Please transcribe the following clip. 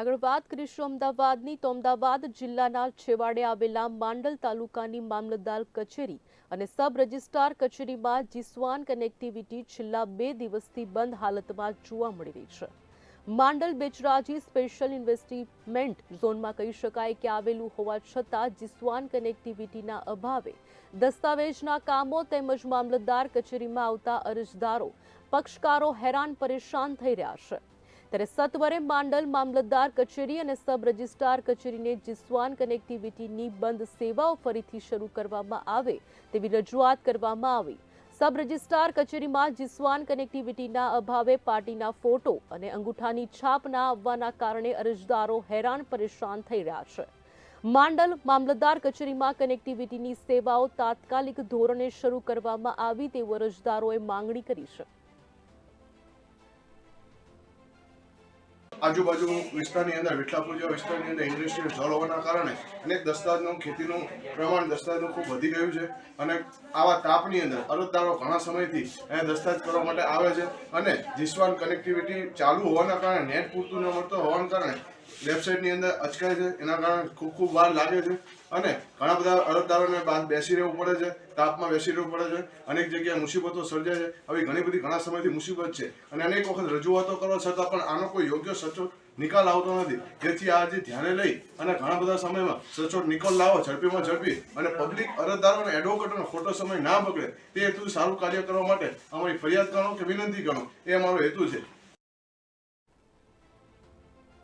આગળ વાત કરીશું અમદાવાદની. તો અમદાવાદ જિલ્લાના છેવાડે આવેલા માંડલ તાલુકાની મામલતદાર કચેરી અને સબ રજિસ્ટ્રાર કચેરીમાં જીસવાન કનેક્ટિવિટી છેલ્લા બે દિવસથી બંધ હાલતમાં જોવા મળી રહી છે. માંડલ બેચરાજી સ્પેશિયલ ઇન્વેસ્ટમેન્ટ ઝોનમાં કહી શકાય કે આવેલું હોવા છતાં જીસવાન કનેક્ટિવિટીના અભાવે દસ્તાવેજના કામો તેમજ મામલતદાર કચેરીમાં આવતા અરજદારો, પક્ષકારો હેરાન પરેશાન થઈ રહ્યા છે. ત્યારે સત્વરે માંડલ મામલતદાર કચેરી અને સબ રજિસ્ટ્રાર કચેરીને જીસ્વાન કનેક્ટિવિટીની બંધ સેવાઓ ફરીથી શરૂ કરવામાં આવે તેવી રજૂઆત કરવામાં આવી. સબ રજિસ્ટ્રાર કચેરીમાં જિસ્વાન કનેક્ટિવિટીના અભાવે પાર્ટીના ફોટો અને અંગૂઠાની છાપ ના આવવાના કારણે અરજદારો હેરાન પરેશાન થઈ રહ્યા છે. માંડલ મામલતદાર કચેરીમાં કનેક્ટિવિટીની સેવાઓ તાત્કાલિક ધોરણે શરૂ કરવામાં આવી તેવું અરજદારોએ માંગણી કરી છે. આજુબાજુ વિસ્તારની અંદર વિઠલાપુર જેવા વિસ્તારની અંદર ઇન્ડસ્ટ્રીયલ ઝોન હોવાના કારણે અનેક દસ્તાવેજનું, ખેતીનું પ્રમાણ દસ્તાવેજનું ખૂબ વધી ગયું છે અને આવા તાપની અંદર, અરજદારો ઘણા સમયથી અહીંયા દસ્તાવેજ કરવા માટે આવે છે અને જીસવાન કનેક્ટિવિટી ચાલુ હોવાના કારણે નેટ પૂરતું ન મળતો હોવાના કારણે વેબસાઇટની અંદર અચકાય છે. એના કારણે ખૂબ ખૂબ વાર લાગે છે અને ઘણા બધા અરજદારોને બહાર બેસી રહેવું પડે છે, તાપમાં બેસી રહેવું પડે છે. અનેક જગ્યાએ મુસીબતો સર્જાય છે. આવી ઘણી બધી ઘણા સમયથી મુસીબત છે અને અનેક વખત રજૂઆતો કરવા છતાં પણ આનો કોઈ યોગ્ય સચોટ નિકાલ આવતો નથી. જેથી આજે ધ્યાને લઈ અને ઘણા બધા સમયમાં સચોટ નિકાલ લાવો, ઝડપીમાં ઝડપી અને પબ્લિક અરજદારો અને એડવોકેટોનો ખોટો સમય ના બગડે તે હેતુ સારું કાર્ય કરવા માટે અમારી ફરિયાદ ગણો કે વિનંતી ગણો એ અમારો હેતુ છે.